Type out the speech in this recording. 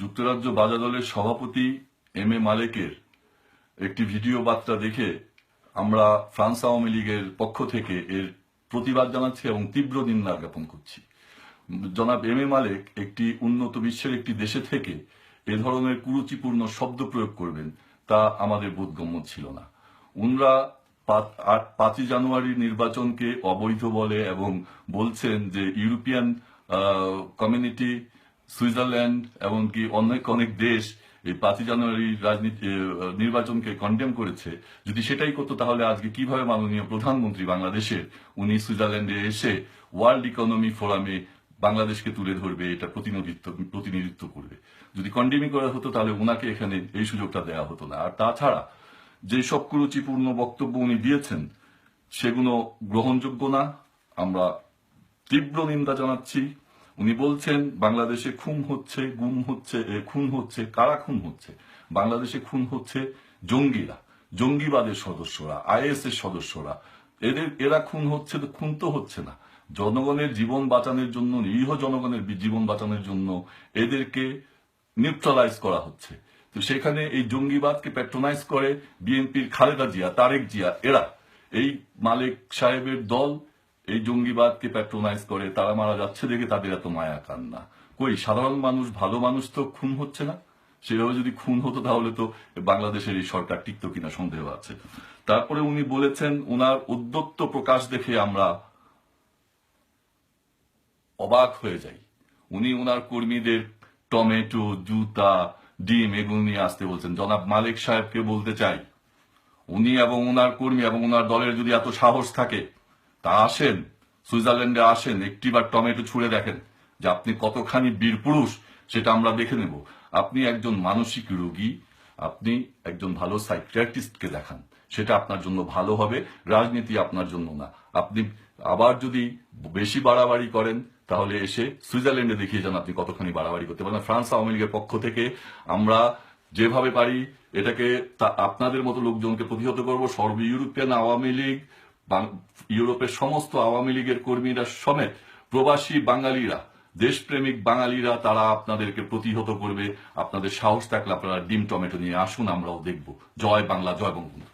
যুক্তরাজ্য বাজার দলের সভাপতি এম এ মালেকের একটি ভিডিও বার্তা দেখে আমরা ফ্রান্স আওয়ামী লীগের পক্ষ থেকে এর প্রতিবাদ জানাচ্ছি এবং তীব্র নিন্দা জ্ঞাপন করছি। জনাব এম এ মালেক একটি উন্নত বিশ্বের একটি দেশে থেকে এ ধরনের কুরুচিপূর্ণ শব্দ প্রয়োগ করবেন তা আমাদের বোধগম্য ছিল না। উনরা পাঁচই জানুয়ারি নির্বাচনকে অবৈধ বলে এবং বলছেন যে ইউরোপিয়ান কমিউনিটি সুইজারল্যান্ড এমনকি অনেক অনেক দেশ এই পাঁচই জানুয়ারি রাজনীতি নির্বাচনকে কন্ডেম করেছে। যদি সেটাই করতো তাহলে আজকে কীভাবে মাননীয় প্রধানমন্ত্রী বাংলাদেশের উনি সুইজারল্যান্ডে এসে ওয়ার্ল্ড ইকোনমি ফোরামে বাংলাদেশকে তুলে ধরবে, এটা প্রতিনিধিত্ব প্রতিনিধিত্ব করবে। যদি কন্ডেমিং করা হতো তাহলে ওনাকে এখানে এই সুযোগটা দেওয়া হতো না। আর তাছাড়া যে সব কুরুচিপূর্ণ বক্তব্য উনি দিয়েছেন, সেগুলো গ্রহণযোগ্য না। আমরা তীব্র নিন্দা জানাচ্ছি। উনি বলছেন, বাংলাদেশে খুন হচ্ছে, গুম হচ্ছে খুন হচ্ছে, কারা খুন হচ্ছে? বাংলাদেশে খুন হচ্ছে জঙ্গিরা, জঙ্গিবাদের সদস্যরা আইএস এর সদস্যরা। এদের, এরা খুন হচ্ছে তো খুন তো হচ্ছে না। জনগণের জীবন বাঁচানোর জন্য, নিরীহ জনগণের জীবন বাঁচানোর জন্য এদেরকে নিউট্রালাইজ করা হচ্ছে। তো সেখানে এই জঙ্গিবাদকে প্যাট্রোনাইজ করে বিএনপির খালেদা জিয়া, তারেক জিয়া, এরা। এই মালিক সাহেবের দল এই জঙ্গিবাদকে প্যাট্রোনাইজ করে তারা মারা যাচ্ছে দেখে তাদের এত মায়া কান্না। কই, সাধারণ মানুষ, ভালো মানুষ তো খুন হচ্ছে না? সেভাবে যদি খুন হতো তাহলে তো বাংলাদেশের এই সরকার টিকতো কিনা সন্দেহ আছে। তারপরে উনি বলেছেন ওনার উদ্যত্ত প্রকাশ দেখে আমরা অবাক হয়ে যাই। উনি ওনার কর্মীদের টমেটো, জুতা, ডিম এগুলো নিয়ে আসতে বলছেন। জনাব মালিক সাহেবকে বলতে চাই, উনি এবং ওনার কর্মী এবং ওনার দলের যদি এত সাহস থাকে তা আসেন, সুইজারল্যান্ডে আসেন, একটিবার টমেটো ছুঁড়ে দেখেন যে আপনি কতখানি বীর পুরুষ, সেটা আমরা দেখে নেব। আপনি একজন মানসিক রোগী, আপনি একজন ভালো সাইকিয়াট্রিস্টকে দেখান, সেটা আপনার জন্য ভালো হবে, রাজনীতি আপনার জন্য না। আপনি আবার যদি বেশি বাড়াবাড়ি করেন, তাহলে এসে সুইজারল্যান্ডে দেখিয়ে যান আপনি কতখানি বাড়াবাড়ি করতে পারেন। ফ্রান্স আওয়ামী লীগের পক্ষ থেকে আমরা যেভাবে পারি, এটাকে আপনাদের মতো লোকজনকে প্রতিহত করব। সর্ব ইউরোপিয়ান আওয়ামী লীগ ইউরোপের সমস্ত আওয়ামী লীগের কর্মীরা সমেত প্রবাসী বাঙালিরা, দেশপ্রেমিক বাঙালিরা, তারা আপনাদেরকে প্রতিহত করবে। আপনাদের সাহস থাকলে আপনারা ডিম, টমেটো নিয়ে আসুন, আমরাও দেখব। জয় বাংলা, জয় বঙ্গবন্ধু।